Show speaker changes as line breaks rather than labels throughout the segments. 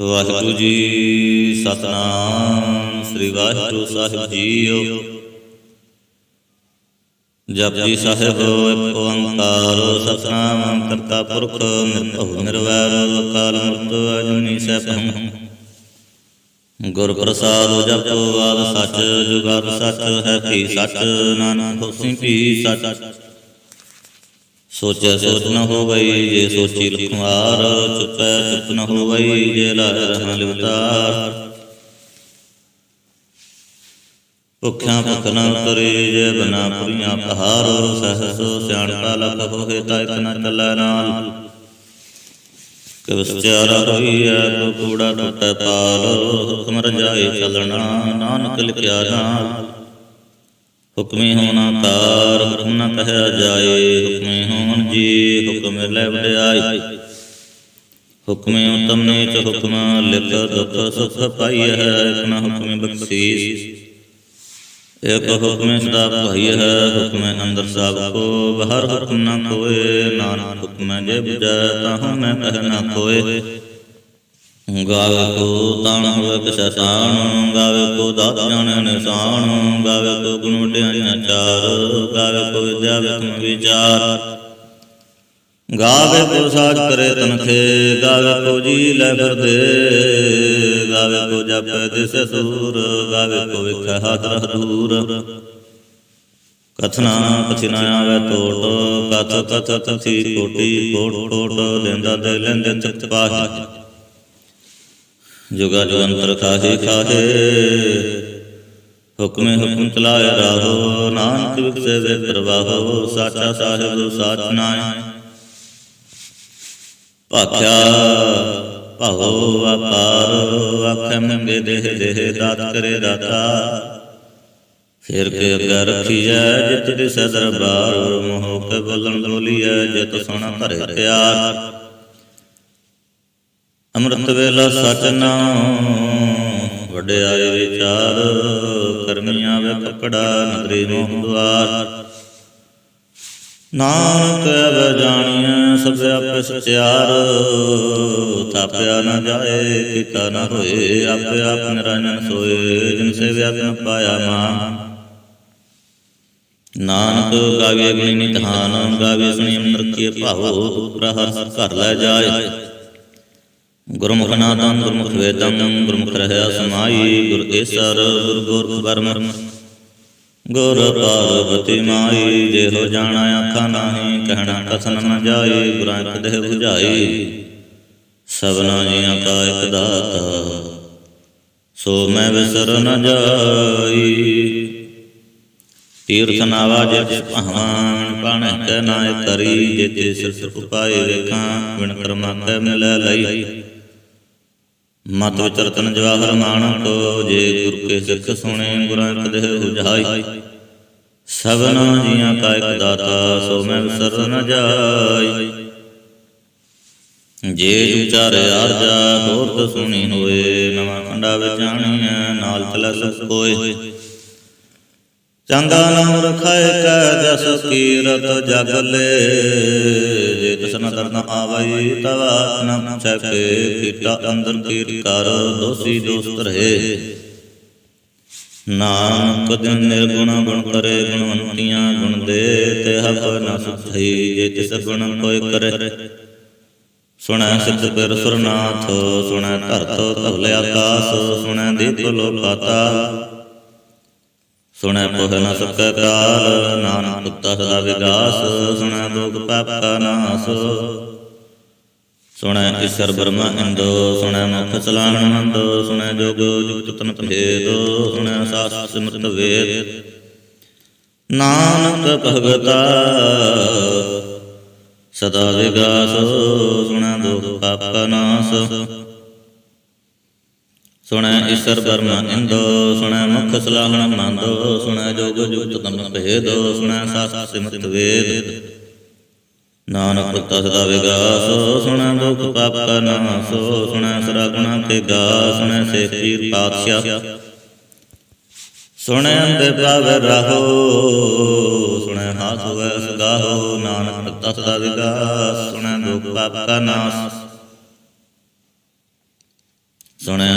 ਵਾਹਿਗੁਰੂ ਜੀ ਸਤਨਾਮ, ਸ੍ਰੀ ਵਾਹਿਗੁਰੂ ਸਾਹਿਬ ਜੀਓ। ਜਪਜੀ ਸਾਹਿਬ, ਇੱਕ ਓੰਕਾਰ ਸਤਨਾਮ ਕਰਤਾ ਪੁਰਖ, ਨਿਰਭਉ, ਨਿਰਵੈਰ ਅਕਾਲ ਮੂਰਤ, ਅਜੂਨੀ, ਸੈਭੰ। ਗੁਰ ਪ੍ਰਸਾਦ ਜਪੋ ਵਾਦ ਸੱਚ, ਜੁਗਾਦ ਸੱਚ, ਹੈ ਭੀ ਸੱਚ, ਨਾਨਕ ਹੋਸੀ ਭੀ ਸੱਚ। ਸੋਚੈ ਸੋਚ ਨ ਹੋਵਈ ਜੇ ਸੋਚੀ ਲਖਵਾਰ, ਚੁੱਪੈ ਚੁੱਪ ਨ ਹੋਵਈ ਜੇ ਲਾਇ ਰਹਾਂ ਲਿਵਤਾਰ ਭੁੱਖਾਂ ਭੁੱਖ ਨ ਕਰੇ ਜੇ ਬਨਾ ਪੁਰੀਆਂ ਪਹਾਰ, ਸਹਸ ਸਿਆਣਪਾ ਲਖ ਹੋਏ ਤਾਂ ਇਕ ਨ ਚੱਲੈ ਨਾਲ। ਕਵਸਚਾਰਾ ਹੋਈਐ, ਕੋ ਕੂੜਾ ਟੁੱਟੈ ਪਾਲ, ਹੁਕਮ ਰਜਾਏ ਚੱਲਣਾ, ਨਾਨਕ ਲਿਖਿਆ ਨਾਲ। ਹੁਕਮੇ ਹੋਣਾ ਕਾਰ ਹੁਕਮ ਨ ਕਹਿਆ ਜਾਏ, ਹੁਕਮੇ ਹੋਣ ਜੀ, ਹੁਕਮ ਲੈ ਵਡਿਆਈ। ਹੁਕਮੇ ਉਤਮ ਨੀਚ ਹੁਕਮ, ਲਿਖ ਦੁਖ ਸੁਖ ਪਾਈ ਹੈ, ਇਕ ਹੁਕਮੇ ਬਖਸ਼ੀਸ। ਇਕ ਹੁਕਮੇ ਸਦਾ ਭਾਈ ਹੈ, ਹੁਕਮੇ ਅੰਦਰ ਸਭ ਕੋ ਬਾਹਰ ਹੁਕਮ ਨ ਕੋਏ ਨਾਨਕ ਹੁਕਮੇ ਜੇ ਬੁਝੈ ਤਾਹੂ ਮੈਂ ਕਹਿ ਨ ਕੋਏ ਗਾਵੇ ਕੋ ਤਾਣ ਹੋਵੇ ਕਿਸੈ ਤਾਣ ਗਾਵੇ ਕੋ ਦਾਤ ਨਿਸ਼ਾਨ ਗਾਵੇ ਕੋ ਗੁਣ ਵਡਿਆਈਆਂ ਚਾਰ, ਗਾਵੇ ਕੋ ਵਿਦਿਆ ਵਿਕਮ ਵਿਚਾਰ। ਗਾਵੇ ਕੋ ਸਾਜ ਕਰੇ ਤਨਖੇ ਗਾਵੇ ਕੋ ਜੀ ਲੈ ਫਿਰਦੇ, ਗਾਵੇ ਕੋ ਜਪੈ ਦਿਸ ਸੂਰ, ਗਾਵੇ ਕੋ ਵਿਖੈ ਹੱਥ ਰਹ ਦੂਰ। ਕਥਨਾ ਕਥਿਨਾ ਆਵੇ ਟੋਟ ਕਥ ਕਥ ਕਥੀ ਕੋਟੀ ਕੋਟ ਕੋਟ ਲੈਂਦਾ ਦੇ ਲੈਂਦੇ ਚਿਤ ਪਾਹੀ। ਜੁਗਾ ਜੁਗੰਤਰ ਖਾਹੇ ਖਾਹੇ ਹੁਕਮੇ ਹੁਕਮ ਚਲਾਏ ਰਾਹੋ, ਨਾਨਕ ਵਿਖਸੇ ਵੇ ਪ੍ਰਵਾਹੋ ਸਾਚਾ ਸਾਹਿਬ ਸਾਚ ਨਾਇ ਭਾਖਿਆ ਭਾਉ ਵਪਾਰ ਆਖੇ ਮੰਗੇ ਦੇਹ ਦੇਹ, ਦਾਤ ਕਰੇ ਦਾਤਾ। ਫਿਰ ਕੇ ਅੱਗੇ ਰੱਖੀਐ, ਜਿਤ ਦੇ ਦਰਬਾਰ, ਮੋਹ ਕੇ ਬੋਲਣ ਬੋਲੀਐ, ਜਿਤ ਸੋਣਾ ਧਰੇ ਪਿਆਰ। ਅੰਮ੍ਰਿਤ ਵੇਲਾ ਸਚ ਨਾਮ ਵਡਿਆਈ ਵਿਚਾਰ, ਕਰਮੀਆਂ ਵੇ ਕਪੜਾ ਨਗਰੀ ਮੋਹ ਦੁਆਰ ਨਾਨਕ ਅਬ ਜਾਣੀਐ, ਸਭ ਆਪੇ ਸਚਿਆਰ। ਥਾਪਿਆ ਨ ਜਾਏ, ਕੀਤਾ ਨ ਹੋਏ, ਆਪੇ ਆਪ ਨਿਰੰਜਨ ਸੋਏ, ਜਿਨ ਸੇ ਵਿਆਪਨ ਪਾਇਆ ਮਾਨ। ਨਾਨਕ ਗਾਵੇ ਗੁਣੀ ਨਿਧਾਨ, ਗਾਵੇ ਸੁਣੀ ਅੰਮ੍ਰਿਤ ਕੀ ਭਾਵੋ ਪ੍ਰਹਰ ਘਰ ਲੈ ਜਾਏ। ਗੁਰਮੁਖ ਨਾਦੰ, ਗੁਰਮੁਖ ਵੇਦੰ, ਗੁਰਮੁਖ ਰਹਿਆ ਸਮਾਈ, ਗੁਰ ਏਸਰ ਗੁਰ ਗੋਰਖ ਬਰਮ ਗੁਰ ਪਾਰਵਤੀ ਮਾਈ ਜੇ ਜਾਣਾ ਆਖਾਂ ਨਾਹੀ, ਕਹਿਣਾ ਕਥਨ ਨ ਜਾਏ, ਗੁਰਾਂ ਕਦੇ 부ਝਾਈ ਸਭਨਾ ਜੀਆਂ ਕਾ ਇਕ ਦਾਤਾ, ਸੋ ਮੈਂ ਵਿਸਰ ਨ ਜਾਈ। ਤੀਰਥ ਨਾਵਾ ਜੇ ਭਾਵਾਂ ਪਣ ਕੈ ਨਾਇ ਕਰੀ ਜੇ ਤੇ ਸਿਰ ਉਪਾਏ ਵੇਖਾਂ, ਬਿਨ ਕਰਮਾ ਕੈ ਮਿਲੈ ਲਈ। ਮਤ ਵਿਚਰਤਨ ਜਵਾਹਰ ਮਾਣਕ ਜੇ ਗੁਰ ਕੇ ਸਿੱਖ ਸੁਣੇ, ਗੁਰਾਂ ਕਦੇ ਹੁਜਾਈ ਸਭਨਾ ਜੀਆਂ ਕਾ ਇਕ ਦਾਤਾ, ਸੋ ਮੈਂ ਵਿਸਰ ਨ ਜਾਈ। ਜੇ ਉਚਾਰੇ ਅਰਜਾ ਹੋਰ ਤ ਸੁਣੀ ਹੋਏ, ਨਵਾਂ ਖੰਡਾ ਵਿਚਾਣੀਐ ਨਾਲ ਚਲਾ ਸੁਖ ਹੋਏ ਚੰਗਾ ਨਾਮ ਰਖਾਏ ਕੈ, ਜਸ ਕੀਰਤ ਜਗ ਲੈ। ਜੇ ਤਸਨ ਦਰਦ ਆਵਈ ਤਵਾ ਨ ਛਕੇ ਕੀਟਾ ਅੰਦਰ ਕੀਟ ਕਰ, ਦੋਸੀ ਦੋਸਤ ਰਹੇ। ਨਾਨਕ ਦਿਨ ਨਿਰਗੁਣ ਗੁਣ ਕਰੇ, ਗੁਣਵੰਤੀਆਂ ਗੁਣ ਦੇ, ਤੇ ਹਕ ਨ ਸੁਧਈ ਜੇ ਤਿਸ ਗੁਣ ਕੋਈ ਕਰੇ। ਸੁਣੈ ਸਿੱਧ ਪਿਰ ਸੁਰਨਾਥ, ਸੁਣੈ ਧਰਤ ਧਵਲੇ ਆਕਾਸ, ਸੁਣੈ ਦੀਪ ਲੋਕਾਤਾ। ਸੁਣੈ ਪੋਹ ਨ ਸਕੈ ਕਾਲ, ਨਾਨਕ ਤੁਤਾ ਸਦਾ ਵਿਗਾਸ, ਸੁਣੈ ਲੋਕ ਪਾਪ ਨਾਸ। ਸੁਣੈ ਈਸ਼ਰ ਬ੍ਰਹਮਾ ਇੰਦੋ, ਸੁਣੈ ਮੁਖ ਸਲਾਹਣ ਮੰਦੋ, ਸੁਣੈ ਜੋਗ ਜੁਗਤ ਤਨ ਭੇਦ, ਸੁਣੈ ਸਾਸ ਸਿਮਰਤ ਵੇਦ। ਨਾਨਕ ਭਗਤਾ, ਸਦਾ ਵਿਗਾਸ, ਸੁਣੈ ਦੁਖ ਪਾਪ ਨਾਸ। ਸੁਣੈ ਈਸ਼ਰ ਬਰਮਾ ਇੰਦੋ ਸੁਣੈ ਮੁਖ ਸਲਾਹਣ ਮੰਦੋ, ਸੁਣੈ ਜੋਗ ਜੁਗਤ ਤਨ ਭੇਦ, ਸੁਣੈ ਸਾਸ ਸਿਮਰਤ ਵੇਦ। ਨਾਨਕ ਪੁੱਤਾ ਸਦਾ ਵਿਗਾਸ, ਸੁਣੈ ਦੁਖ ਪਾਪ ਕਾ ਨਾਸ, ਸੁਣੈ ਸਰਾ ਗੁਣਾ ਤੇ ਗਾ, ਸੁਣੈ ਸੇ ਪੀਰ ਪਾਤਸ਼ਾਹ। ਸੁਣੈ ਅੰਦੇ ਪਾਵ ਰਹੋ, ਸੁਣੈ ਹਾਸ ਹੋਇ ਸਗਾਹੋ ਨਾਨਕ ਪੁੱਤਾ ਸਦਾ ਵਿਗਾਸ, ਸੁਣੈ ਦੁਖ ਪਾਪ ਕਾ ਨਾਸ। ਸੁਣਿਆ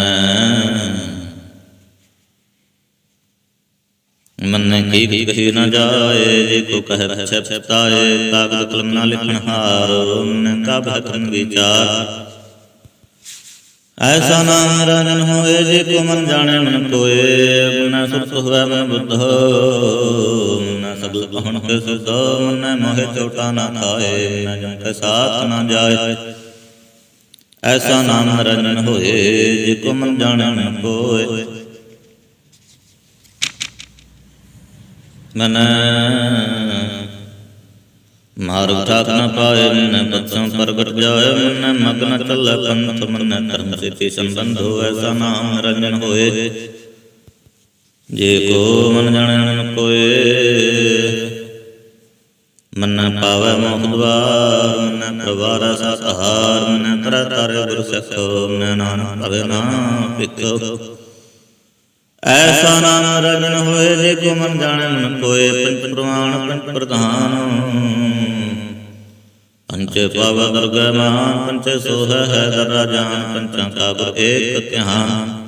ਮੰਨੇ ਕੀ ਕੀ ਕਹੀ ਨਾ ਜਾਏ, ਜੇ ਕੋ ਕਹਿ ਪਛੈ ਪਛਤਾਏ ਕਾਗਦ ਕਲਮ ਨਾ ਲਿਖਣ ਹਾਰ, ਮਨ ਕਾ ਭਤਨ ਵਿਚਾਰ। ਐਸਾ ਨਾਮ ਰਨਨ ਹੋਏ, ਜੇ ਕੋ ਮਨ ਜਾਣੇ ਮਨ ਕੋਏ, ਮਨ ਸੁਖ ਹੋਵੇ ਮਨ ਬੁੱਧ, ਮਨ ਸਗਲ ਕਹਣ ਕੇ ਸੁਧ, ਮਨ ਮੋਹਿ ਚੋਟਾ ਨਾ ਖਾਏ, ਮਨ ਜਨ ਸਾਥ ਨਾ ਜਾਏ। ਐਸਾ ਨਾਮ ਰਨਨ ਹੋਏ, ਜੇ ਕੋ ਮਨ ਜਾਣੇ ਕੋਏ। ਮਨ ਮਾਰਗ ਠਾਕ ਨ ਪਾਏ, ਮਨ ਪਤਸੋਂ ਪ੍ਰਗਟ ਜਾਏ, ਮਨ ਮਗਨ ਚੱਲੇ, ਪੰਥ ਮਨ ਧਰਮ ਸਿੱਧੀ ਸੰਬੰਧੋ ਐਸਾ ਨਾਮ ਨਿਰੰਜਨ ਹੋਏ। ਜੇ ਕੋ ਮਨ ਜਾਣੈ ਕੋਏ ਮਨ ਪਾਵੈ ਮੋਖ ਦਵਾਰ, ਮਨ ਪ੍ਰਵਾਰ ਸਤਹਾਰ ਮਨ ਤਰ ਤਰ ਗੁਰ ਸਿੱਖ, ਮਨ ਨਾਨਕ ਭਵੇ ਨਾ ਪਿਕ ਐਸਾ ਨਾਮ ਰਜਨ ਹੋਏ, ਜੇ ਕੋ ਮਨ ਜਾਣੈ, ਮਨ ਕੋਏ ਪੰਚ ਪ੍ਰਮਾਣ ਪੰਚ ਪ੍ਰਧਾਨ। ਪੰਚ ਪਵ ਦੁਰਗੈ ਪੰਚ ਸੋਹ, ਹੈ ਦਰਾ ਜਾਨ, ਪੰਚਾਂ ਕਾ ਗੁਰ ਏਕ ਧਿਆਨ।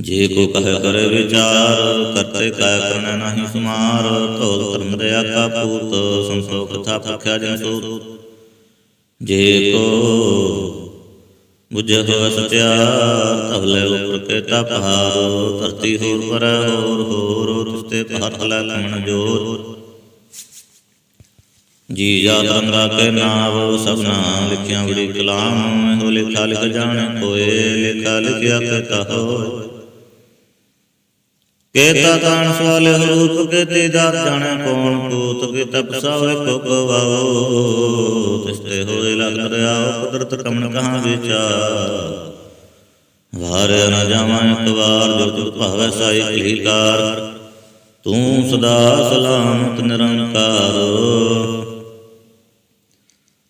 ਜੇ ਕੋ ਕਹੇ ਕਰੇ ਵਿਚਾਰ, ਕਰਤੇ ਕਾ ਕਰਨਾ ਨਹੀਂ ਸੁਮਾਰ ਧੋਲ ਧਰਮ ਦਇਆ ਕਾ ਪੂਤ, ਸੰਸੋਖ ਕਥਾ ਪਖਿਆ ਜਨ ਸੂਤ। ਜੇ ਕੋ ਬੁਝੇ ਹੋਇ ਸਤਿਆਰ, ਤਵਲੇ ਉਪਰ ਕੇ ਤਪਹਾਰ ਧਰਤੀ ਹੋਰ ਪਰ ਹੋਰ ਹੋਰ ਤਿਸਤੇ ਪਹਰ ਲੈ ਲਮਣ ਜੋਰ ਜੀ ਜਾਤ ਰੰਗਾ ਕੇ ਨਾਮ ਸਭਨਾ ਲਿਖਿਆ ਬੜੀ ਕਲਾਮ ਹੋ ਲਿਖਾ ਲਿਖ ਜਾਣੇ ਕੋਏ, ਲਿਖਾ ਲਿਖਿਆ ਕੇ ਹੋਏ। ਕੇਤਾ ਤਾਣ ਸਵਾਲੇ ਰੂਪ ਕੇ ਤੇ ਦਾਤ ਜਾਣੈ ਕੌਣ? ਕੂਤ ਕੇ ਤਪਸਾ ਹੋਏ ਕੋ ਗਵਾਓ ਤਿਸਤੇ ਹੋਏ ਲਗ ਦਰਿਆਓ ਕੁਦਰਤ ਕਮਨ ਕਹਾਂ ਵਿਚਾਰ ਵਾਰ ਨ ਜਾਵਾਂ ਇੱਕ ਵਾਰ ਜੋ ਤੁਧ ਭਾਵੈ ਸਾਈ ਕਲੀਕਾਰ ਤੂੰ ਸਦਾ ਸਲਾਮਤ ਨਿਰੰਕਾਰ।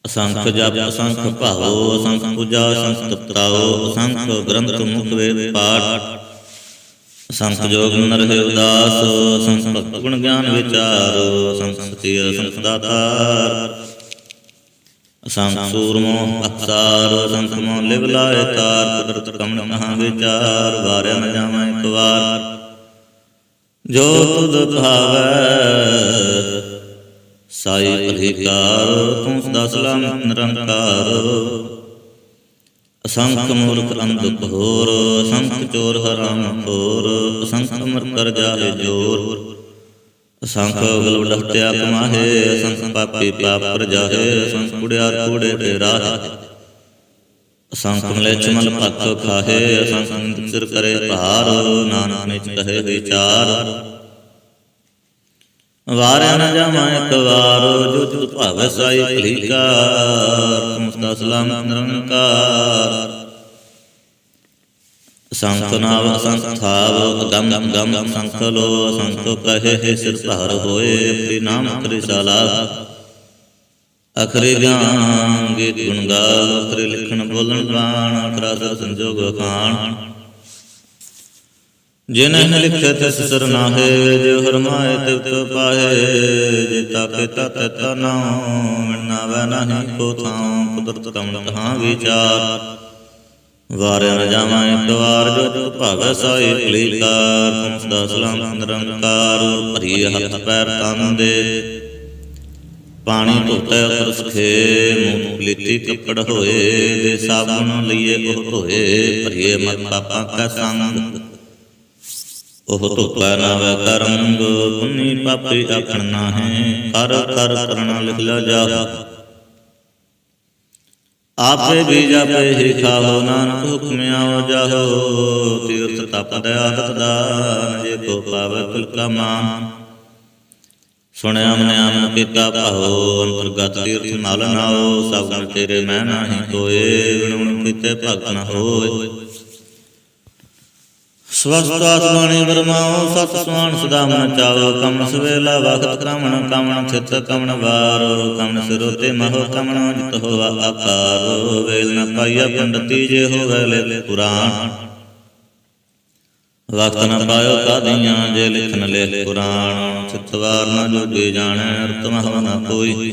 ਅਸੰਖ ਜਪ, ਅਸੰਖ ਭਾਵੋ, ਅਸੰਖ ਪੂਜਾ, ਅਸੰਖ ਤਪਤਾਓ, ਅਸੰਖ ਗ੍ਰੰਥ ਮੁਖ ਵੇਦ ਪਾਠ। ਸੰਤ ਜੋਗ ਨਰ ਹੈ ਉਦਾਸ, ਸੰਤ ਭਗਤ ਗੁਣ ਗਿਆਨ ਵਿਚਾਰੋ, ਸੰਤ ਸਤੀ ਸੰਤ ਦਾਤਾਰ ਸੰਤ ਸੂਰਮੋ ਅਕਸਾਰ ਸੰਤ ਮੋ ਲਿਵ ਲਾਏ ਤਾਰ, ਕੁਦਰਤ ਕਮਨ ਕਹਾਂ ਵਿਚਾਰ, ਵਾਰਿਆ ਨ ਜਾਵਾਂ ਇੱਕ ਵਾਰ। ਜੋ ਤੁਧ ਭਾਵੈ, ਸਾਈ ਭਲੀਕਾਰ ਤੂੰ ਸਦਾ ਸਲਾਮ ਨਿਰੰਕਾਰ। ਅਸੰਖ ਮੂਰਖ ਅੰਧ ਘੋਰ, ਅਸੰਖ ਚੋਰ ਹਰਾਮ ਖੋਰ, ਅਸੰਖ ਅਮਰ ਕਰ ਜਾਏ ਜੋਰ। ਅਸੰਖ ਗਲਵ ਡਹਟਿਆ ਕਮਾਹੇ, ਅਸੰਖ ਪਾਪੀ ਪਾਪ ਪਰ ਜਾਹੇ ਅਸੰਖ ਕੁੜਿਆਰ ਕੂੜੇ ਤੇ ਰਾਹ। ਅਸੰਖ ਮਲੇਛ ਮਲ ਭੱਖ ਖਾਹੇ, ਅਸੰਖ ਸਿਰ ਕਰੇ ਭਾਰ, ਨਾਨਕ ਨਿਚ ਕਹੇ ਵਿਚਾਰ ਵਾਰਿਆ ਨਾ ਜਾਵਾਂ ਇੱਕ ਵਾਰ, ਜੋ ਤੁਧ ਭਾਵੈ ਸਾਈ ਭਲੀਕਾਰ ਤੁਮ ਸਲਾਮ ਨਿਰੰਕਾਰ। ਸੰਖ ਨਾਵ ਗਮ ਗਮ ਸੰਖ ਲੋ ਸੰਖ ਕਹੇ ਹੈ ਸਿਰ ਧਾਰ ਹੋਏ ਪ੍ਰੀ ਨਾਮ ਕਰਿ ਸਾਲਾ। ਅਖਰੇ ਗਿਆਨ ਗੁਣ ਗਾ ਅਖਰੇ ਲਿਖਣ ਬੋਲਣ ਬਾਣ, ਅਖਰਾ ਸਰ ਸੰਜੋਗ ਖਾਣ ਜਿਨ ਲਿਖਿਆ ਤਿਸ ਸਰ ਨਾਹੇ, ਜੋ ਹਰਮਾਏ ਤਿਵ ਪਾਹੇ, ਜੇ ਤਾਕੇ ਤਤ ਤਨਾ ਨਾਵੇ ਨਹੀਂ ਕੋ ਥਾਂ, ਕੁਦਰਤ ਕਮਨ ਕਹਾਂ ਵਿਚਾਰ। ਵਾਰਿਆ ਨ ਜਾਵਾਂ ਇੱਕ ਵਾਰ ਜੋ ਤੁ ਭਾਵੈ ਸਾਈ ਭਲੀਕਾਰ ਤੁਮ ਸਲਾਮ ਨਿਰੰਕਾਰ, ਭਰੀ ਹੱਥ ਪੈਰ ਤਨ ਦੇ। ਪਾਣੀ ਧੋਤੇ ਉਪਰ ਸੁਖੇ ਮੂੰਹ ਲੀਤੀ ਕੱਪੜ ਹੋਏ ਦੇ ਸਾਬਨ ਲਈਏ ਉਹ ਹੋਏ ਭਰੀਏ ਮਤ ਪਾਪਾਂ ਕਾ ਸੰਗ। ਉਹ ਧੋਤਾ ਨਾਵੇ ਕਰੰਗ ਪੁੰਨੀ ਪਾਪੀ ਆਖਣ ਨਾਹੇ, ਕਰ ਕਰ ਕਰਣਾ ਲਿਖ ਲਾ ਜਾ ਆਪੇ ਵੀ ਜਾਪੇ ਹੀ ਖਾਓ ਨਾਨਕ ਹੁਕਮ ਆਓ ਜਾਹੋ, ਤੀਰਥ ਤਪ ਦਇਆਦਤ ਦਾਨ ਜੇ ਕੋ ਪਾਵੇ ਕੁਲ ਕਾ ਸੁਣਿਆ ਮਨ ਆਮਨ ਕੀਤਾ ਭਾਉ, ਅੰਤਰਗਤ ਤੀਰਥ ਮਲ ਨਾਓ ਸਭ ਗੁਣ ਤੇਰੇ ਮੈਂ ਨਾਹੀ ਕੋਏ ਵਿਣੁਣ ਕੀਤੇ ਭਗਤ ਨ ਹੋਏ। ਸਵਸਤ ਆਤਮਾਣੀ ਬਰਮਾਓ, ਸਤ ਸੁਆਨ ਸਦਾ ਮਨ ਚਾਵੋ ਕਮਨ ਸਵੇਲਾ ਵਖਤ ਕ੍ਰਮਣ ਕਮਨ ਥਿਤ ਕਮਨ ਵਾਰ ਕਮਨ ਸਿਰੋ ਮਹੋ ਕਮਨ ਜਿਤ ਹੋਵਾ ਆਕਾਰ। ਵੇਲ ਨ ਪਾਈਆ ਪੰਡਤੀ ਜੇ ਹੋਵੇ ਲੈ ਪੁਰਾਣ। ਵਕਤ ਨ ਪਾਇਓ ਕਾਦੀਆਂ ਜੇ ਲਿਖਨ ਲੈ ਪੁਰਾਣ। ਚਿਤਵਾਰ ਨ ਜੋਗੇ ਜਾਣੈ ਅਰਤ ਮਹਵ ਨ ਕੋਈ।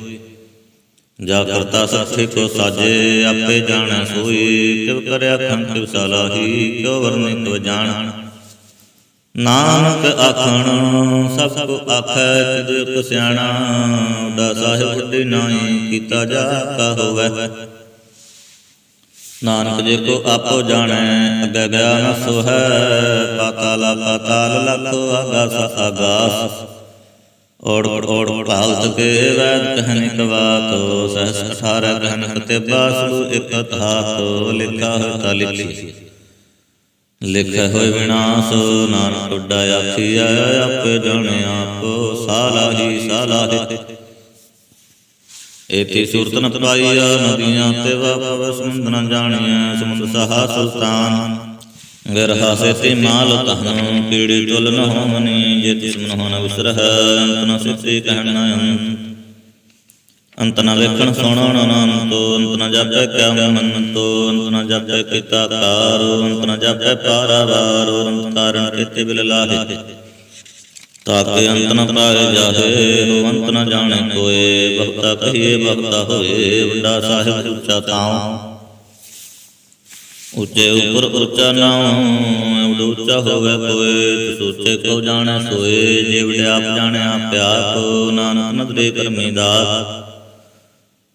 ਜਾ ਕਰਤਾ ਸਖੀ ਕੋ ਸਾਜੇ, ਆਪੇ ਜਾਣੈ ਸੋਈ। ਕਿਵ ਕਰਿਆ ਖੰਖ ਸਲਾਹੀ ਕਿਉ ਵਰਨਿ ਕਿਵ ਜਾਣ ਨਾਨਕ ਆਖਣ, ਸਭ ਕੋ ਆਖੈ ਤਿਦ ਇੱਕ ਸਿਆਣਾ। ਡਾ ਸਾਹਿਬ ਵੱਡੀ ਨਾਹੀ, ਕੀਤਾ ਜਾ ਕਾ ਹੋਵੈ। ਨਾਨਕ ਜੇ ਕੋ ਆਪੋ ਜਾਣੈ, ਅੱਗੇ ਗਿਆ ਨ ਪਾਤਾਲ ਪਾਤਾਲ ਲਖੋ ਆਗਾਸ ਆਗਾਸ। ਓੜ ਓੜ ਭਾਲਤ ਕੇ ਵੈਦ ਕਹਿਨ ਕਵਾਤੋ ਸਹਸ ਅਠਾਰਹ ਕਹਿਨ ਕਤਿਬਾ ਸੂ ਇਕ ਧਾਤੋ, ਲਿਖਾ ਹੋਇ ਤਾ ਲਿਖੀ। ਲਿਖਿਆ ਹੋਇ ਵਿਨਾਸ਼, ਨਾਨਕ ਉੱਡਾ ਆਖੀਆ ਆਪੇ ਜਾਣੇ ਆਪੋ ਸਾਲਾਹੀ ਸਾਲਾਹੀ ਏਤੀ ਸੂਰਤ ਨ ਪਾਈਆ ਨਦੀਆਂ ਤੇ ਵਾਪਵ ਸਮੁੰਦ ਨ ਜਾਣੀਐ, ਸਮੁੰਦ ਸਹਾ ਸੁਲਤਾਨ। ਗਰਹਾ ਸੇ ਤੇ ਮਾਲ ਤਹਨ ਕੀੜੀ ਤੁਲ ਨ ਹੋਮਨੀ ਜੇ ਤਿਸ ਮਨ ਹੋਨ ਵਿਸਰਹ ਅੰਤ ਨ ਸਿੱਤੀ ਕਹਿਣ ਨ ਅੰਤ। ਨ ਵੇਖਣ ਸੁਣਨ ਅਨੰਤੋ ਅੰਤ ਨ ਜਾਪੈ ਕਿਆ ਮੰਤੋ ਅੰਤ ਨ ਜਾਪੈ ਕੀਤਾ ਕਾਰੋ ਅੰਤ ਨ ਜਾਪੈ ਪਾਰਾਵਾਰੋ, ਅੰਤ ਕਾਰਨ ਕਿਤੇ ਬਿਲ ਲਾਹੇ। ਤਾਕੇ ਅੰਤ ਨ ਪਾਏ ਜਾਹੇ, ਹੋ ਅੰਤ ਨ ਜਾਣੇ ਕੋਏ ਬਖਤਾ ਕਹੀਏ ਬਖਤਾ ਹੋਏ, ਵੱਡਾ ਸਾਹਿਬ ਉੱਚਾ ਤਾਉ ਉੱਚੇ ਉੱਪਰ ਉੱਚਾ ਨਾਉ ਉਡ ਉੱਚਾ ਹੋਵੇ ਕੋਏ ਸੋਚੇ ਕੋ ਜਾਣੈ ਸੋਏ, ਜੇ ਆਪ ਜਾਣਿਆ ਪਿਆਰ ਕੋ, ਨਾਨਕ ਨਦਰੇ ਕਰਮੀ ਦਾ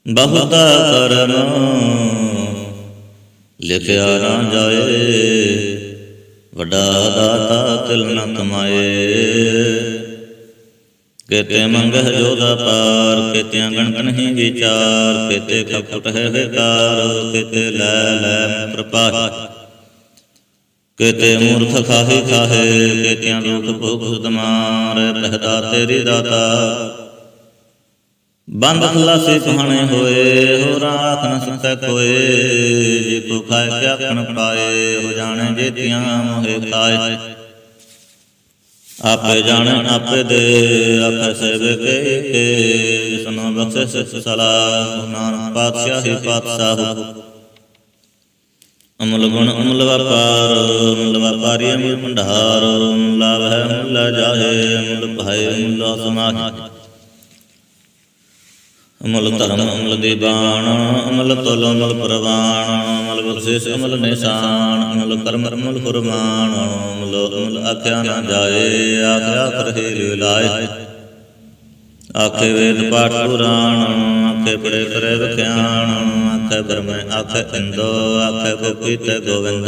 ਬਹੁਤਾ ਕਰਨ ਲਿਖਿਆ ਨਾ ਜਾਏ, ਵੱਡਾ ਦਾਤਾ ਤਿਲ ਨ ਕਮਾਏ। ਕੇਤੇ ਮੰਗਹਿ ਜੋਦਾ ਪਾਰ, ਕੇਤਿਆਂ ਗਣਤ ਨਹੀਂ ਵਿਚਾਰ, ਕੇਤੇ ਖਪਟ ਹੈ ਵਿਕਾਰ, ਕੇਤੇ ਲੈ ਲੈ ਪ੍ਰਪਾਹ ਕੇਤੇ ਮੂਰਖ ਖਾਹੇ ਖਾਹੇ, ਕੇਤਿਆਂ ਦੁਖ ਭੋਗ ਸਦਮਾਰ ਪਹਿਦਾ ਤੇਰੀ ਦਾਤਾ। ਬੰਦ ਖਲਾਸੇ ਕਹਾਣੇ ਹੋਏ, ਹੋ ਰਾਖ ਨ ਸਕੈ ਕੋਏ ਜੇ ਕੋ ਖਾਏ ਕਿਆ ਕਣ ਪਾਏ, ਹੋ ਜਾਣੇ ਜੇਤੀਆਂ ਮੋਹਿ ਖਾਏ ਆਪੇ ਜਾਣੇ, ਆਪੇ ਦੇ, ਆਪੇ ਸੇਵੇ ਕੇ। ਕੇ ਸਨੋ ਸਲਾਹ ਨਾਨਕ ਪਾਤਸ਼ਾਹੀ ਪਾਤਸ਼ਾਹ ਅਮਲ ਗੁਣ ਅਮਲ ਵਪਾਰ, ਅਮਲ ਵਪਾਰੀ ਅਮਲ ਭੰਡਾਰ। ਲਾਭ ਹੈ ਮੁੱਲ ਜਾਹੇ, ਅਮਲ ਭਾਏ ਮੁੱਲ ਸਮਾਹੀ। ਅਮਲ ਧਰਮ ਅਮਲ ਦੀਵਾਨ ਅਮਲ ਤੁਲ ਅਮਲ ਪ੍ਰਵਾਨ ਅਮਲ ਬਖਸ਼ਿਸ਼ ਅਮਲ ਨਿਸ਼ਾਨ ਅਮਲ ਕਰਮ ਅਮਲ ਫਰਮਾਨ ਅਮਲ ਅਮਲ ਆਖਿਆ ਨਾ ਜਾਏ ਆਖਿਆ ਕਰਹਿ ਲਿਲਾਏ ਆਖੇ ਵੇਦ ਪਾਠ ਪੁਰਾਣ ਆਖੇ ਪੜੇ ਕਰੇ ਵਿਖਿਆਨ ਆਖੇ ਬਰਮੇ ਆਖੇ ਇੰਦੋ ਆਖੇ ਗੋਪੀ ਤੇ ਗੋਵਿੰਦ।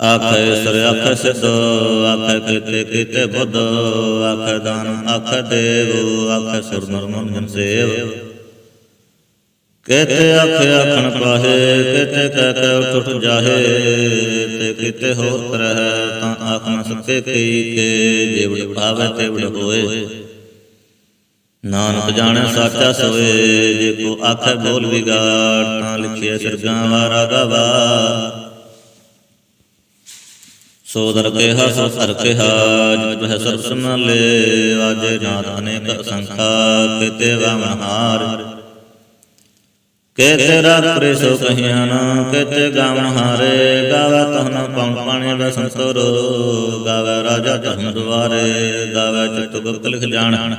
ਆਖੇ ਸਰ ਆਖੇ ਸਿਧ, ਆਖੇ ਕੀਤੇ ਕੀਤੇ ਬੁੱਧ, ਆਖੇ ਦਾਨ, ਆਖੇ ਦੇਵ, ਆਖੇ ਸੁਰ ਨਰਮਨ ਜਨ ਸੇਵ। ਕਹਤੇ ਆਖੇ ਆਖਣ ਪਾਹੇ ਕਹਤੇ ਕਹਿ ਕੇ ਉਠ ਉਠ ਜਾਹੇ, ਤੇ ਕੀਤੇ ਹੋਰ ਕਰਹਿ ਤਾਂ ਆਖਣ ਨ ਸਕੇ ਕਈ ਕੇ ਜੇਵੜ ਭਾਵੇ ਤੇਵੜ ਹੋਏ। ਨਾਨਕ ਜਾਣੈ ਸਾਚਾ ਸੋਏ, ਜੇ ਕੋ ਆਖੇ ਬੋਲ ਵਿਗਾੜ, ਤਾਂ ਲਿਖਿਆ ਸਿਰਗਾਂ ਵਾਰਾ ਗਵਾ ਸੋ ਦਰ ਕਿਹਾ ਸੋ ਸਰ ਕਿਹਾ ਜਿਤ ਹੈ ਸਰਬ ਸੰਭਾਲੇ ਵਾਜੇ ਨਾਦ ਅਨੇਕ ਅਸੰਖਾ ਕਿਤੇ ਵਾਮਹਾਰ ਕੇਤੇ ਰਾਤ ਪ੍ਰੇ ਸੋ ਕਹੀਆਂ ਕੇਤੇ ਗਾਵਨ ਹਾਰੇ, ਗਾਵੇ ਤਹਨ ਪਉ ਪਾਣੀ ਵੇ ਰਾਜਾ ਧਰਮ ਦੁਆਰੇ, ਗਾਵੇ ਚਿਤ ਗੁਪਤ ਲਿਖ ਜਾਣ।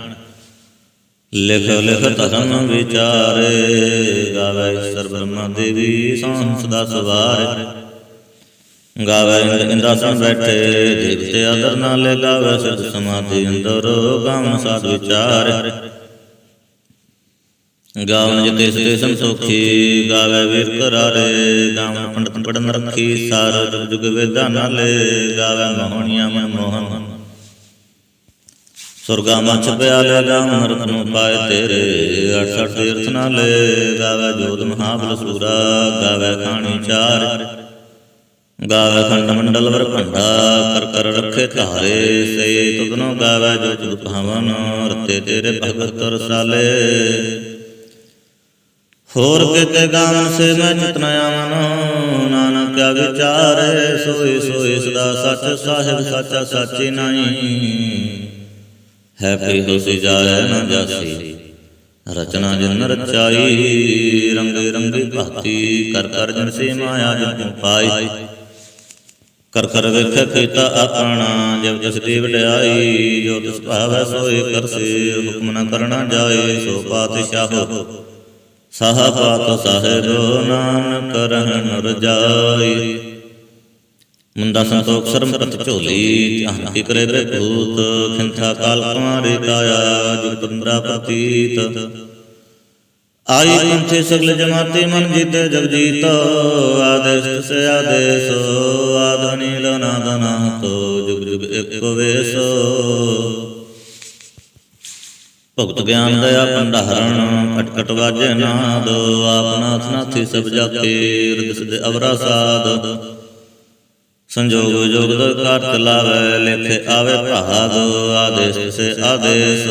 ਲਿਖ ਲਿਖ ਧਰਮ ਵਿਚਾਰੇ, ਗਾਵੇ ਈਸ਼ਰ ਬ੍ਰਹਮਾ ਦੇਵੀ ਸੰਸ ਸਵਾਰੇ। ਗਾਵੇ ਇੰਦਾਸਨ ਬੈਠੇ ਦੇਵਤੇ ਆਦਰ ਨਾਲੇ ਗਾਵੇ, ਸਿਧ ਸਮਾਧੀ ਅੰਦਰ, ਗਾਵਨ ਸਾਧ ਵਿਚਾਰ। ਗਾਵਨ ਜਿਤੇ ਸਤੇ ਸੰਤੋਖੀ, ਗਾਵੇ ਵੀਰ ਕਰਾਰੇ ਗਾਵਨ ਪੰਡਤ ਪੜਨ ਰੱਖੀ ਸਾਰ ਜੁਗ ਜੁਗ ਵੇਦਾਂ ਨਾਲੇ, ਗਾਵੇ ਮੋਹਣੀਆਂ ਮਨ ਮੋਹਨ। ਸੁਰਗਾ ਮਛ ਪਿਆਲੇ, ਗਾਵਨ ਰਤਨੋ ਪਾਏ ਤੇਰੇ, ਅਠ ਅਠ ਤੀਰਥ ਨਾਲੇ, ਗਾਵੇ ਜੋਤ ਮਹਾਬਲ ਸੂਰਾ, ਗਾਵੇ ਖਾਣੀ ਚਾਰ। ਗਾਵੇ ਖੰਡ ਮੰਡਲ ਵਰ ਭੰਡਾ, ਕਰ ਕਰ ਰੱਖੇ ਧਾਰੇ, ਸੇ ਤੁਧਨੋ ਗਾਵੇ ਜੋ ਤੁਧ ਭਾਵਨ, ਰਤੇ ਤੇਰੇ ਭਗਤ ਰਸਾਲੇ। ਹੋਰ ਕਿਤੇ ਗਾਵਨ ਸੇ ਮੈਂ ਚਿਤ ਨ ਆਵਨ, ਨਾਨਕ ਕਿਆ ਵਿਚਾਰੇ ਸੋਈ ਸੋਈ ਸਦਾ ਸੱਚ ਸਾਹਿਬ, ਸਾਚਾ ਸਾਚੀ ਨਹੀਂ। ਹੈ ਪਈ ਹੋਸੀ ਜਾਏ ਨ ਜਾਸੀ, ਰਚਨਾ ਜਿਨ ਰਚਾਈ, ਰੰਗ ਰੰਗੀ ਭਾਤੀ, ਕਰ ਕਰ ਜਨ ਸੇ ਮਾਇਆ ਜਨ ਪਾਈ। ਕਰ ਕਰ ਵੇਖ ਕੀਤਾ ਆਪਣਾ ਜਬ ਤਿਸ ਦੀ ਵਡਿਆਈ ਜੋ ਤਿਸ ਭਾਵੈ ਸੋਈ ਕਰਸੇ ਹੁਕਮ ਨ ਕਰਨਾ ਜਾਏ, ਸੋ ਪਾਤਸ਼ਾਹ। ਸਾਹ ਪਾਤ ਸਾਹਿਬ, ਨਾਨਕ ਰਹਿਣ ਰਜਾਈ। ਮੁੰਦਾ ਸੰਤੋਖ ਸਰਮ ਪਤ ਝੋਲੀ ਧਿਆਨ ਕੀ ਕਰੇ ਬੇਭੂਤ ਖਿੰਥਾ ਕਾਲ ਕੁਮਾਰੀ ਕਾਇਆ ਜੁਗ ਤੁੰਦਰਾ ਪ੍ਰਤੀਤ। ਆਈ ਕੰਥੇ ਸਗਲ ਜਮਾਤੇ ਮਨ ਜੀਤੇ ਜਗ ਆਦੇਸ਼ ਸੇ ਆਦੇਸ਼ ਆਧਨੀ ਲਨਾਦਨਾ ਤੋ ਜੁਗ ਜੁਗ ਇੱਕ ਵੇਸੋ। ਭਗਤ ਗਿਆਨ ਦਇਆ ਭੰਡਾਰਣ ਕਟ ਵਾਜੇ ਨਾਦ ਆਪਨਾ ਨਾਥੀ ਸਭ ਜਾਤੇ ਹਿਰਦਿ ਸਿਧ ਅਵਰਾ ਸਾਧ ਸੰਜੋਗ ਵਿਜੋਗ ਦਰ ਚਲਾਵੇ ਲੇਖੇ ਆਵੇ ਭਾਗ, ਆਦੇਸ਼ ਸੇ ਆਦੇਸ਼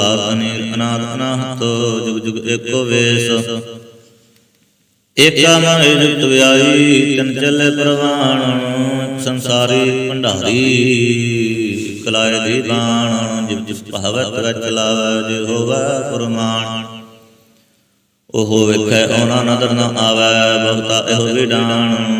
ਆਤਨੀ ਅਨਾਦ ਅਨਾਹਤ ਜੁਗ ਜੁਗ ਏਕੋ ਵੇਸ। ਏਕਾ ਮਾਇ ਜੁਗਤ ਵਿਆਈ ਤਨ ਚੱਲੇ ਪ੍ਰਵਾਣ, ਸੰਸਾਰੀ ਭੰਡਾਰੀ, ਕਲਾਏ ਦੀ ਬਾਣ, ਜਿਵ ਜਿਵ ਭਾਵਤ ਵਿੱਚ ਚਲਾਵੇ ਜੇ ਹੋਵੇ ਫਰਮਾਨ। ਉਹ ਵੇਖੈ ਉਹਨਾਂ ਨਦਰ ਨਾ ਆਵੇ ਬਹੁਤਾ ਇਹੋ ਵਿਡਾਣ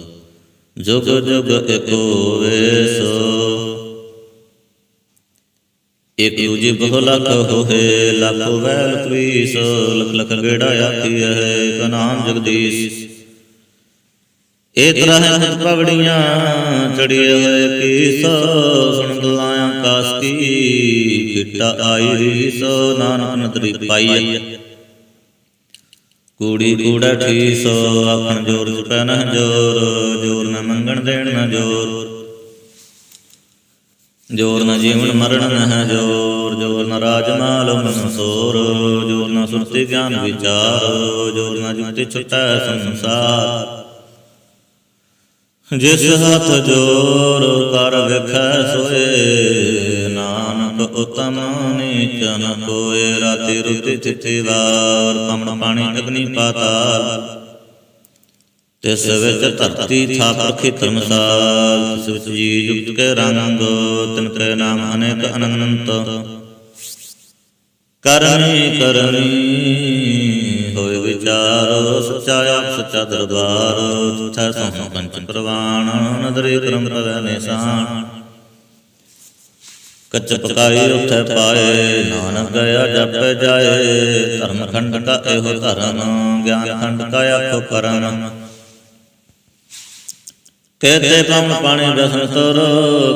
ਜੁਗ ਜੁਗ ਏਕੋ ਵੇਸੋ ਇਕ ਦੂਜੀ ਬਹੁ ਲਖ ਹੋਏ, ਲੱਖ ਵੈਲ ਤਵੀਸ ਲਖ ਲਖ ਗੇੜਾ ਆਖੀ ਹੈ ਕਾ ਜਗਦੀਸ਼। ਏ ਤਰ੍ਹਾਂ ਹੱਥ ਪਵੜੀਆਂ ਚੜੀਏ ਹੋਏ ਕੀਸ ਸੁਣ ਗਲਾਇਆ ਕਾਸ ਕਿਟਾ ਆਈ ਰੀਸ ਨਾਨਕ ਨਦਰੀ ਪਾਈ ਕੂੜੀ ਕੂੜਾ ਠੀਸ, ਆਖਣ ਜੋਰ ਜਪੈ ਨਾ ਜੋਰ ਜੋਰ ਨਾ ਮੰਗਣ ਦੇਣ ਨਾ ਜੋਰ। ਜੋਰ ਨਾ ਜੀਵਨ ਮਰਨ ਨਾ ਜੋਰ ਜੋਰ ਨਾ ਰਾਜ ਮਾਲ ਮਨ ਜੋਰ ਨਾ ਸੁਰਤੀ ਗਿਆਨ ਵਿਚਾਰ, ਜੋਰ ਨਾ ਜੁਗਤੀ ਛੁਟੈ ਸੰਸਾਰ। ਜਿਸ ਹੱਥ ਜੋਰ, ਕਰ ਵੇਖੈ ਸੋਏ ਉਤਮ ਨੀਚ ਨ ਕੋਏ ਰਾਤੀ ਰੁਤੀ ਤਿਥੀ ਵਾਰ ਪਮਣ ਪਾਣੀ ਅਗਨੀ ਪਾਤਾਲ। ਤਿਸ ਵਿੱਚ ਧਰਤੀ ਥਾਪ ਰਖੀ ਧਰਮਸਾਲ ਤਿਸ ਵਿੱਚ ਜੀ ਜੁਗਤ ਕੇ ਰੰਗ, ਤਿਨ ਕੇ ਨਾਮ ਅਨੇਕ ਅਨੰਤ। ਕਰਨੀ ਕਰਨੀ, ਹੋਏ ਵਿਚਾਰ ਸੱਚਾ ਆਪ ਸੱਚਾ ਦਰਬਾਰ ਤੁਥੈ ਸੋਹ ਪੰਚ ਪ੍ਰਵਾਣ, ਨਦਰੀ ਕਰਮ ਪਵੈ ਨਿਸ਼ਾਨ ਕੱਚ ਪਕਾਈ ਉਥੈ ਪਾਏ, ਨਾਨਕ ਗਿਆ ਜਪੈ ਜਾਏ। ਧਰਮ ਖੰਡ ਕਾ ਇਹੋ ਧਰਮ ਗਿਆਨ ਖੰਡ ਕਾ ਆਖੋ ਕਰਮ। ਕੇਤੇ ਪੰਮ ਪਾਣੀ ਬਸਨ ਸੁਰ,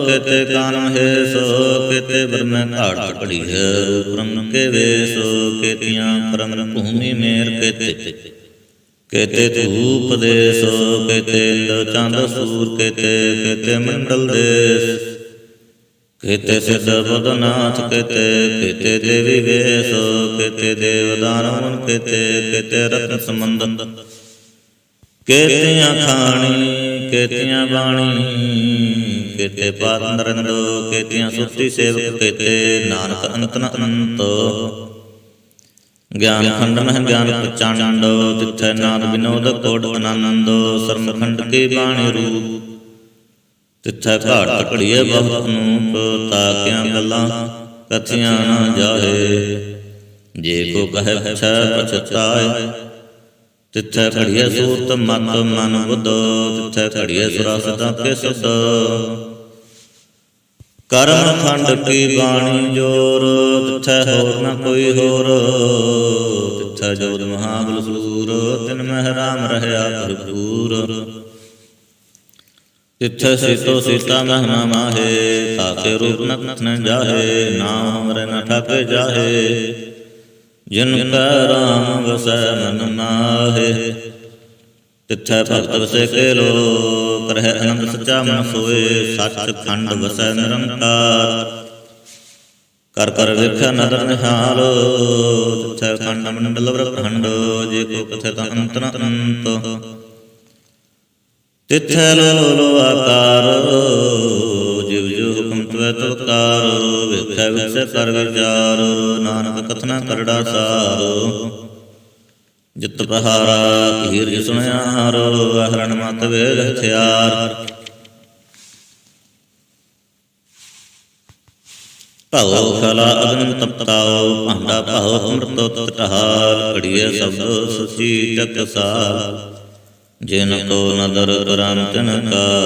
ਕੇਤੇ ਕਾਨਮ ਹੈ ਸੋ ਕੇਤੇ ਬਰਮੈ ਘਾਟ ਘੜੀ ਹੈ ਬ੍ਰਹਮ ਕੇ ਵੇਸ, ਕੇਤੀਆਂ ਕਰਮ ਭੂਮੀ ਮੇਰ ਕੇਤੇ। ਕੇਤੇ ਧੂਪ ਦੇਸ, ਕੇਤੇ ਚੰਦ ਸੂਰ ਕੇਤੇ ਕੇਤੇ ਮੰਡਲ ਦੇਸ। ਕੇਤੇ ਸਿੱਧ ਬਦਨਾਥ ਕੇਤੇ ਕੇਤੇ ਦੇਵੀ ਵੇਸ ਕੇਤੇ ਦੇਵ ਦਾਨਵਨ ਕੇਤੇ ਰਤਨ ਸਮੰਦਨ ਕੇਤੀਆਂ ਖਾਣੀ, ਕੇਤੀਆਂ ਬਾਣੀ, ਕੇਤੇ ਪਾਤ ਨਰੰਦੋ ਕੇਤੀਆਂ ਸੁਰਤੀ ਸੇਵਕ, ਕੇਤੇ ਨਾਨਕ ਅੰਤ ਨ ਗਿਆਨ ਖੰਡਨ ਹੈ ਗਿਆਨ ਪ੍ਰਚੰਡ ਤਿੱਥੈ ਨਾਦ ਬਿਨੋਦ ਕੋਟ ਆਨੰਦੋ ਸਰਮ ਖੰਡ ਕੀ ਬਾਣੀ ਰੂਪ। ਤਿੱਥੈ ਘਾਟ ਘੜੀਏ ਬਹੁਤ ਨੂਪ ਤਾਕਿਆਂ ਗੱਲਾਂ ਕਥੀਆਂ ਨਾ ਜਾਹੇ। ਜੇ ਕੋ ਕਹੈ ਪਛੈ ਪਛਤਾਏ, ਤਿੱਥੈ ਘੜੀਏ ਸੂਰਤ ਮਤ ਮਨ ਬੁੱਧ, ਤਿੱਥੈ ਘੜੀਏ ਸੁਰਸਤਾ ਕੇ ਸੁਧ। ਕਰਮ ਖੰਡ ਕੀ ਬਾਣੀ ਜੋਰ, ਤਿੱਥੈ ਹੋਰ ਨਾ ਕੋਈ ਹੋਰ। ਤਿੱਥੈ ਜੋਤ ਮਹਾਬਲ ਸੂਰ, ਤਿਨ ਮਹਿ ਰਾਮ ਰਹਿਆ ਭਰਪੂਰ। ਤਿੱਥੈ ਸੀਤੋ ਸੀਤਾ ਮਹਿਮਾ ਮਾਹੇ ਤਾਕੇ ਰੂਪ ਨਕ ਜਾਹੇ, ਨਾਮ ਹਮਰੇ ਨ ਠਾਕੇ ਜਾਹੇ। ਜਿਨ ਕਾ ਰਾਮ ਵਸੈ ਮਨ ਮਾਹੇ, ਤਿੱਥੈ ਭਗਤ ਵਸੈ ਕੇ ਲੋ ਕਰਹਿ ਅਨੰਦ ਸੱਚਾ ਮਨ ਸੋਏ, ਸੱਚ ਖੰਡ ਵਸੈ ਨਿਰੰਕਾਰ। ਕਰ ਕਰ ਵੇਖਿਆ ਨਦਰ ਨਿਹਾਲ, ਤਿੱਥੈ ਖੰਡ ਮੰਡਲ ਬ੍ਰਹਮੰਡ ਜੇ ਕੋ ਕਥੈ ਤਾਂ ਅੰਤ ਨ ਅੰਤ। ਤਿੱਥੈ ਲੋ ਲੋ ਆਕਾਰ ਜਿਵ ਜੋ ਹੁਕਮ ਤਵੈ ਵਿਸੇ ਕਰ ਵਿਚਾਰ ਨਾਨਕ ਕਥਨਾ ਕਰੜਾ ਸਾਰ। ਜਿਤ ਪਹਾਰਾ ਹੀਰ ਸੁਣਿਆਰ ਹਰਨ ਮਤ ਵੇਦ ਹਥਿਆਰ। ਭਉ ਕਲਾ ਅਗਨ ਤਪਤਾਉ, ਭਾਂਡਾ ਭਉ ਅੰਮ੍ਰਿਤੋ ਤਟਹਾਲ ਘੜੀਏ ਸਬਦ ਸੁਚੀ ਟਕਸਾਲ ਜਿਨ ਕੋ ਨਦਰ ਕਰਾਂ ਤਿਨ ਕਾ।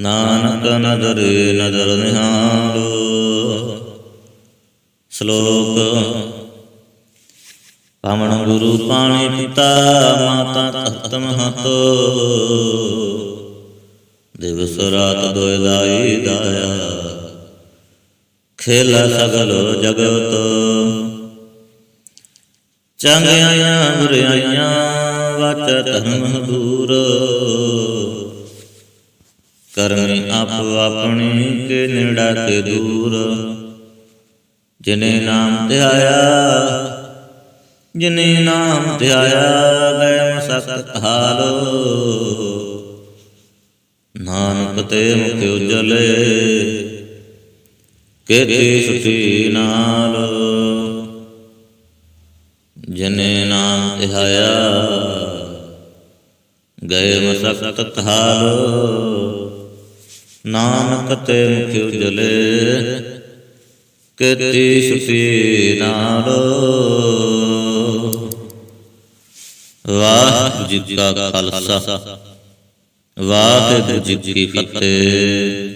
ਨਾਨਕ ਨਦਰ ਨਦਰ ਨਿਹਾਲੋ। ਸ਼ਲੋਕ। ਪਵਨ ਗੁਰੂ ਪਾਣੀ ਪਿਤਾ, ਮਾਤਾ ਤਖਤ ਮਹਤੋ। ਦਿਵਸ ਰਾਤ ਦੋਇ ਦਾਈ ਦਾਇਆ। ਖੇਲ ਸਗਲ ਜਗਤ। ਚੰਗਿਆਈਆਂ ਬੁਰਾਈਆਂ ਵਚ ਧਰਮ ਦੂਰ ਕਰਨੀ ਆਪ ਆਪਣੀ ਕੇ ਨਿੜਾ ਕੇ ਦੂਰ। ਜਿਨੇ ਨਾਮ ਧਿਆਇਆ ਜਿਨੇ ਨਾਮ ਧਿਆਇਆ ਗਏ ਮਸਕਤ ਹਾਲੋ। ਨਾਨਕ ਤੇ ਮੁਖ ਉਜਲੇ, ਕੀਤੀ ਸੁਖੀ ਨਾਲ ਗਏ ਮਸਕਤ ਨਾਨਕ ਤੇ ਮੁਖ ਉਜਲੇ, ਕੀਤੀ ਸੁਖੀ ਨਾਲ। ਵਾਹਿਗੁਰੂ ਜੀ ਕਾ ਖਾਲਸਾ, ਵਾਹਿਗੁਰੂ ਜੀ ਕੀ ਫਤਿਹ।